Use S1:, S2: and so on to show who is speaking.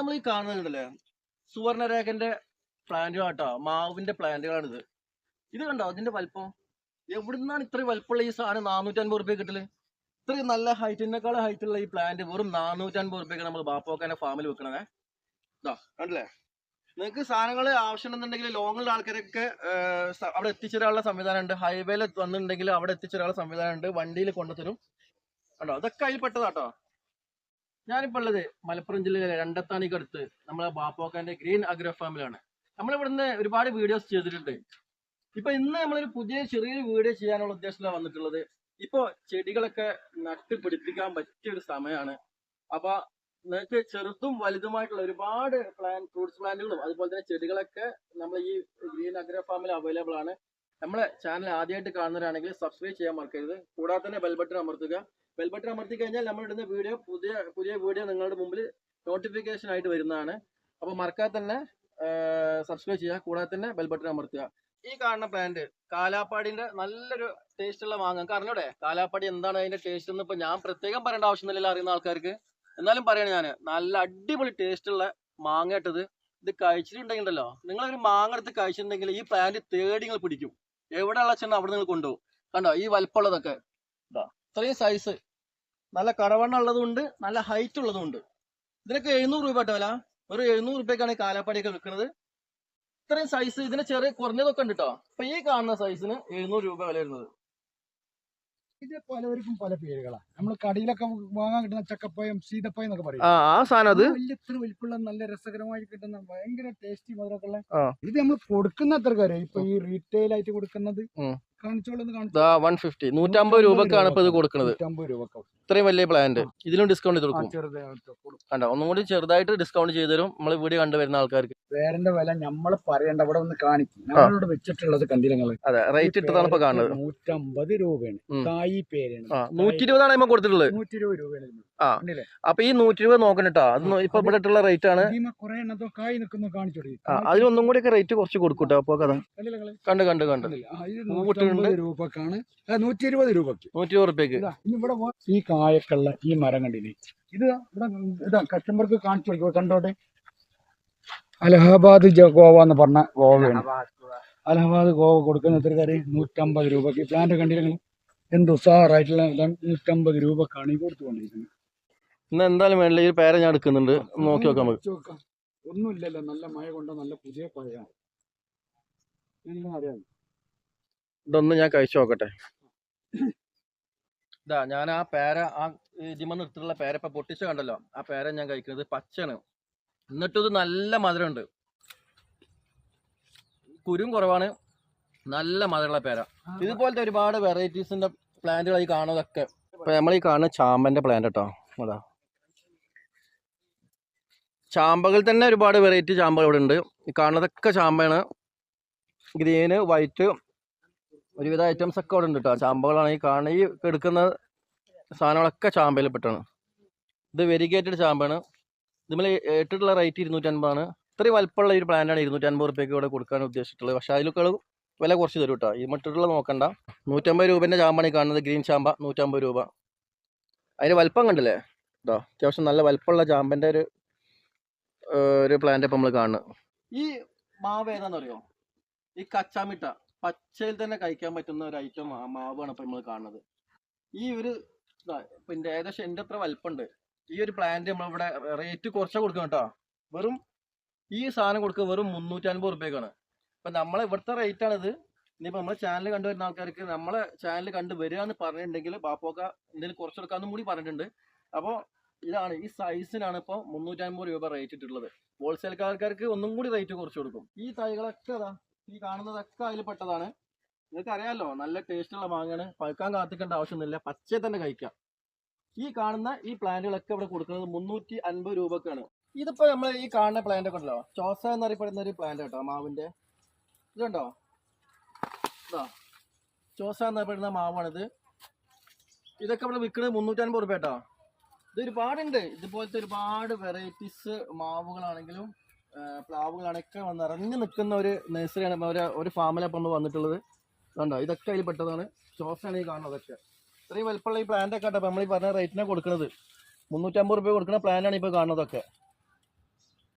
S1: നമ്മൾ ഈ കാണുന്നുണ്ടല്ലേ? സുവർണരേഖന്റെ പ്ലാന്റുകൾ കേട്ടോ മാവിന്റെ പ്ലാന്റുകളാണിത് ഇത് കണ്ടോ? അതിന്റെ വലിപ്പം. എവിടുന്നാണ് ഇത്രയും വലിപ്പമുള്ള ഈ സാധനം നാനൂറ്റി അൻപത് റുപ്യ കിട്ടൽ? ഇത്രയും നല്ല ഹൈറ്റിനേക്കാൾ ഹൈറ്റ് ഉള്ള ഈ പ്ലാന്റ് വെറും നാനൂറ്റി അൻപത് റുപ്യക്ക് നമ്മൾ ബാപ്പോക്കാനെ ഫാമിൽ വെക്കണേ ഇതാ കണ്ടില്ലേ? നിങ്ങൾക്ക് സാധനങ്ങൾ ആവശ്യമുണ്ടെന്നുണ്ടെങ്കിൽ ലോങ്ങിലുള്ള ആൾക്കാരൊക്കെ അവിടെ എത്തിച്ചേരാനുള്ള സംവിധാനം ഉണ്ട്. ഹൈവേയിൽ വന്നിട്ടുണ്ടെങ്കിൽ അവിടെ എത്തിച്ചേരാനുള്ള സംവിധാനം ഉണ്ട്. വണ്ടിയിൽ കൊണ്ടുതരും കണ്ടോ? അതൊക്കെ അതിൽ പെട്ടതാട്ടോ ഞാനിപ്പോ ഉള്ളത് മലപ്പുറം ജില്ലയിലെ രണ്ടത്താണിക്ക് അടുത്ത് നമ്മളെ ബാപ്പോക്കാന്റെ ഗ്രീൻ അഗ്രോ ഫാമിലാണ്. നമ്മൾ ഇവിടുന്ന് ഒരുപാട് വീഡിയോസ് ചെയ്തിട്ടുണ്ട്. ഇപ്പൊ ഇന്ന് നമ്മളൊരു പുതിയ ചെറിയൊരു വീഡിയോ ചെയ്യാനുള്ള ഉദ്ദേശത്തിലാണ് വന്നിട്ടുള്ളത്. ഇപ്പോ ചെടികളൊക്കെ നട്ട് പിടിപ്പിക്കാൻ പറ്റിയ ഒരു സമയമാണ് അപ്പൊ നിങ്ങൾക്ക് ചെറുതും വലുതുമായിട്ടുള്ള ഒരുപാട് പ്ലാൻ ഫ്രൂട്ട്സ് പ്ലാന്റുകളും അതുപോലെ തന്നെ ചെടികളൊക്കെ നമ്മൾ ഈ ഗ്രീൻ അഗ്രോ ഫാമിൽ അവൈലബിൾ ആണ്. നമ്മളെ ചാനൽ ആദ്യമായിട്ട് കാണുന്നവരാണെങ്കിൽ സബ്സ്ക്രൈബ് ചെയ്യാൻ മറക്കരുത്. കൂടാതെ തന്നെ ബെൽബട്ടൺ അമർത്തുക. ബെൽ ബട്ടൺ അമർത്തി കഴിഞ്ഞാൽ നമ്മൾ ഇടുന്ന വീഡിയോ പുതിയ പുതിയ വീഡിയോ നിങ്ങളുടെ മുമ്പിൽ നോട്ടിഫിക്കേഷൻ ആയിട്ട് വരുന്നതാണ്. അപ്പോൾ മറക്കാതെ തന്നെ സബ്സ്ക്രൈബ് ചെയ്യുക കൂടാതെ തന്നെ ബെൽ ബട്ടൺ അമർത്തുക. ഈ കാണുന്ന പ്ലാന്റ് കാലാപ്പാടിന്റെ നല്ലൊരു ടേസ്റ്റ് ഉള്ള മാങ്ങ. അറിഞ്ഞൂടെ? കാലാപ്പാടി എന്താണ് അതിന്റെ ടേസ്റ്റ് എന്ന് ഇപ്പൊ ഞാൻ പ്രത്യേകം പറയേണ്ട ആവശ്യമൊന്നുമില്ല അറിയുന്ന ആൾക്കാർക്ക്. എന്നാലും പറയണ ഞാൻ നല്ല അടിപൊളി ടേസ്റ്റ് ഉള്ള മാങ്ങ ഇട്ടത്. ഇത് കഴിച്ചിട്ടുണ്ടെങ്കിലോ നിങ്ങൾ ഒരു മാങ്ങ എടുത്ത് കഴിച്ചിട്ടുണ്ടെങ്കിൽ ഈ പ്ലാന്റ് തേടി നിങ്ങൾ പിടിക്കും. എവിടെ ഉള്ള ചെന്ന് അവിടെ നിങ്ങൾ കൊണ്ടുപോകും. കണ്ടോ? ഈ വലിപ്പമുള്ളതൊക്കെ. ഇതാ ഇത്രയും സൈസ് നല്ല കടവണ്ണ ഉള്ളതുണ്ട് നല്ല ഹൈറ്റ് ഉള്ളതുണ്ട്. ഇതിനൊക്കെ എഴുന്നൂറ് രൂപ കേട്ടോ വില. ഒരു എഴുന്നൂറ് രൂപയ്ക്കാണ് ഈ കാലാപ്പാടിയൊക്കെ വിൽക്കുന്നത് ഇത്രയും സൈസ് ഇതിന് ചെറിയ കുറഞ്ഞതൊക്കെ ഉണ്ട് കേട്ടോ. അപ്പൊ ഈ കാണുന്ന സൈസിന് എഴുന്നൂറ് രൂപ വില വരുന്നത്.
S2: ഇത് പലവർക്കും പല പേരുകളാണ് നമ്മൾ കടയിലൊക്കെ വാങ്ങാൻ കിട്ടുന്ന ചക്കപ്പയം സീതപ്പയം എന്നൊക്കെ പറയും.
S1: ആ സാധനം അത്?
S2: വലിയ ഇത്ര വലിപ്പുള്ള നല്ല രസകരമായി കിട്ടുന്ന ഭയങ്കര ടേസ്റ്റി മധുരമൊക്കെ ഉള്ള ഇത് നമ്മൾ കൊടുക്കുന്ന അത്ര കാര്യം. ഇപ്പൊ ഈ റീറ്റെയിൽ ആയിട്ട് കൊടുക്കുന്നത്
S1: വൺ ഫിഫ്റ്റി നൂറ്റമ്പത് രൂപക്കാണ് ഇപ്പൊ ഇത് കൊടുക്കുന്നത് ഇത്രയും വലിയ പ്ലാന്റ് ഇതിലും ഡിസ്കൗണ്ട് ചെയ്ത് കൊടുക്കും. കണ്ടോ? ഒന്നും കൂടി ചെറുതായിട്ട് ഡിസ്കൗണ്ട് ചെയ്ത് തരും. നമ്മൾ വീഡിയോ കണ്ടുവരുന്ന ആൾക്കാർക്ക്.
S2: പേരന്റെ വില നമ്മൾ പറയണ്ട. അവിടെ ഒന്ന് കാണിക്കും. വെച്ചിട്ടുള്ളത് കണ്ടില്ല
S1: അതെ റേറ്റ് ഇട്ടതാണ് ഇപ്പൊ കാണുന്നത്.
S2: നൂറ്റമ്പത് രൂപയാണ്. കായി പേരാണ്.
S1: നൂറ്റി ഇരുപതാണ് ഇപ്പൊ കൊടുത്തിട്ടുള്ളത്.
S2: നൂറ്റി ഇരുപത് രൂപയാണ്?
S1: അപ്പൊ ഈ നൂറ്റി ഇരുപത് നോക്കണട്ടാ അത് ഇപ്പൊ ഇവിടെ ഇട്ടുള്ള റേറ്റ് ആണ്.
S2: അതിനൊന്നും കായ് നിൽക്കുന്നു കാണിച്ചു
S1: അതിലൊന്നും കൂടി ഒക്കെ റേറ്റ് കുറച്ച് കൊടുക്കൂട്ടോ അപ്പൊ കഥ. കണ്ട് കണ്ട് കണ്ട്.
S2: രൂപക്കാണ്. നൂറ്റി ഇരുപത് രൂപക്ക്.
S1: നൂറ്റി ഇരുപത്
S2: ഇവിടെ പോ- ഈ കായക്കള്ള ഈ മരം കണ്ടില്ലേ? ഇത് ഇവിടെ ഇതാ കസ്റ്റമർക്ക് കാണിച്ചു കൊടുക്കുക കണ്ടോട്ടെ അലഹബാദ് ഗോവ എന്ന് പറഞ്ഞ ഗോവയാണ്. അലഹബാദ് ഗോവ കൊടുക്കുന്ന എത്ര കാര്യം നൂറ്റമ്പത് രൂപക്ക്. പ്ലാന്റ് കണ്ടില്ലെങ്കിൽ എന്ത് ഉസാറായിട്ടുള്ള നൂറ്റമ്പത് രൂപക്കാണ് ഈ കൊടുത്തുകൊണ്ടിരിക്കുന്നത്
S1: ഇന്ന് എന്തായാലും വേണ്ടില്ല ഈ പേര ഞാൻ എടുക്കുന്നുണ്ട്. നോക്കി നോക്കാം നമുക്ക്.
S2: ഒന്നുമില്ലല്ലോ. നല്ല മഴ കൊണ്ട നല്ല പുതിയ പഴയാണ് എല്ലാം അറിയാം.
S1: ഇതൊന്ന് ഞാൻ കഴിച്ചു നോക്കട്ടെ. ഇതാ ഞാൻ ആ പേര ആ ഇതിമ നിർത്തിയുള്ള പേര ഇപ്പൊ പൊട്ടിച്ച കണ്ടല്ലോ. ആ പേര ഞാൻ കഴിക്കുന്നത് പച്ചയാണ്. എന്നിട്ടും ഇത് നല്ല മധുരമുണ്ട്. കുരും കുറവാണ്. നല്ല മധുരമുള്ള പേര. ഇതുപോലത്തെ ഒരുപാട് വെറൈറ്റീസിന്റെ പ്ലാന്റുകൾ ഈ കാണുന്നതൊക്കെ. ഇപ്പൊ നമ്മൾ ഈ കാണുന്ന ചാമ്പന്റെ പ്ലാന്റ് കേട്ടോ അതാ. ചാമ്പകൾ തന്നെ ഒരുപാട് വെറൈറ്റി ചാമ്പകൾ ഇവിടെ ഉണ്ട്. ഈ കാണുന്നതൊക്കെ ചാമ്പയാണ്. ഗ്രീന് വൈറ്റ് ഒരുവിധ ഐറ്റംസ് ഒക്കെ ഇവിടെ ഉണ്ട് കേട്ടോ ചാമ്പകളാണ് ഈ കാണുന്ന ഈ എടുക്കുന്ന സാധനങ്ങളൊക്കെ ചാമ്പയിൽ പെട്ടാണ്. ഇത് വെരിഗേറ്റഡ് ചാമ്പാണ്. ഇതിൽ ഇട്ടിട്ടുള്ള റേറ്റ് ഇരുന്നൂറ്റൻപതാണ്. ഇത്രയും വലിപ്പമുള്ള ഒരു പ്ലാന്റാണ് ഇരുന്നൂറ്റൻപത് റുപ്യക്ക് ഇവിടെ കൊടുക്കാൻ ഉദ്ദേശിച്ചിട്ടുള്ളത്. പക്ഷേ അതിലൊക്കെ വില കുറച്ച് തരും കേട്ടോ. ഈ മറ്റുള്ള നോക്കണ്ട. നൂറ്റമ്പത് രൂപേന്റെ ചാമ്പാണ് ഈ കാണുന്നത്. ഗ്രീൻ ചാമ്പ നൂറ്റമ്പത് രൂപ. അതിന് വലിപ്പം കണ്ടില്ലേ? കേട്ടോ അത്യാവശ്യം നല്ല വലിപ്പമുള്ള ചാമ്പന്റെ ഒരു ഒരു പ്ലാന്റ് ഇപ്പം നമ്മൾ കാണുന്നത്. ഈ മാവ് ഏതാണെന്നറിയോ ഈ കച്ചാമിട്ട. പച്ചയിൽ തന്നെ കഴിക്കാൻ പറ്റുന്ന ഒരു ഐറ്റം മാവാണ് ഇപ്പം നമ്മൾ കാണുന്നത്. ഈ ഒരു പിന്നെ ഏകദേശം എന്റെ അത്ര വലിപ്പുണ്ട്. ഈ ഒരു പ്ലാന്റ് നമ്മളിവിടെ റേറ്റ് കുറച്ചാ കൊടുക്കണം കേട്ടോ വെറും ഈ സാധനം കൊടുക്കുക വെറും മുന്നൂറ്റി അൻപത് റുപ്യക്കാണ്. അപ്പൊ നമ്മളെ ഇവിടുത്തെ റേറ്റ് ആണിത്. ഇനിയിപ്പോ നമ്മളെ ചാനൽ കണ്ടുവരുന്ന ആൾക്കാർക്ക് നമ്മളെ ചാനൽ കണ്ടു വരിക എന്ന് പറഞ്ഞിട്ടുണ്ടെങ്കിൽ ബാപ്പോക്ക എന്തെങ്കിലും കുറച്ചെടുക്കാന്നും കൂടി പറഞ്ഞിട്ടുണ്ട്. അപ്പോൾ ഇതാണ് ഈ സൈസിനാണ് ഇപ്പോൾ മുന്നൂറ്റി അൻപത് രൂപ റേറ്റ് ഇട്ടിട്ടുള്ളത്. ഹോൾസെയിൽക്കാർക്ക് ഒന്നും കൂടി റേറ്റ് കുറച്ച് കൊടുക്കും. ഈ തൈകളൊക്കെ അതാ ഈ കാണുന്നതൊക്കെ അതിൽ പെട്ടതാണ്. നിങ്ങൾക്ക് അറിയാലോ നല്ല ടേസ്റ്റുള്ള മാങ്ങയാണ്. പഴുക്കാൻ കാത്തിക്കേണ്ട ആവശ്യമൊന്നുമില്ല. പച്ചയെ തന്നെ കഴിക്കാം. ഈ കാണുന്ന ഈ പ്ലാന്റുകളൊക്കെ ഇവിടെ കൊടുക്കുന്നത് മുന്നൂറ്റി അൻപത് രൂപക്കാണ്. ഇതിപ്പോ നമ്മൾ ഈ കാണുന്ന പ്ലാന്റ് ഒക്കെ ഉണ്ടല്ലോ ചോസ എന്നറിയപ്പെടുന്ന ഒരു പ്ലാന്റ് കേട്ടോ മാവിന്റെ. ഇതുണ്ടോ? ഇതാ. ചോസ എന്നറിയപ്പെടുന്ന മാവാണിത്. ഇതൊക്കെ ഇവിടെ വിൽക്കുന്നത് മുന്നൂറ്റി അൻപത് രൂപ കേട്ടോ. ഇത് ഒരുപാടുണ്ട്. ഇതുപോലത്തെ ഒരുപാട് വെറൈറ്റീസ് മാവുകളാണെങ്കിലും പ്ലാവുകളാണെങ്കിലും നിറഞ്ഞു നിൽക്കുന്ന ഒരു നഴ്സറിയാണ് ഒരു ഒരു ഫാമിലാണ് വന്നിട്ടുള്ളത്. കണ്ടോ? ഇതൊക്കെ അതിൽ പെട്ടതാണ് ചോസാണ് ഈ കാണുന്നതൊക്കെ ഇത്രയും വലുപ്പമുള്ള ഈ പ്ലാന്റ് ഒക്കെ നമ്മൾ ഈ പറഞ്ഞ റേറ്റിനാണ് കൊടുക്കുന്നത് മുന്നൂറ്റമ്പത് റുപ്യ കൊടുക്കുന്ന പ്ലാനാണ് ഇപ്പോൾ കാണുന്നതൊക്കെ.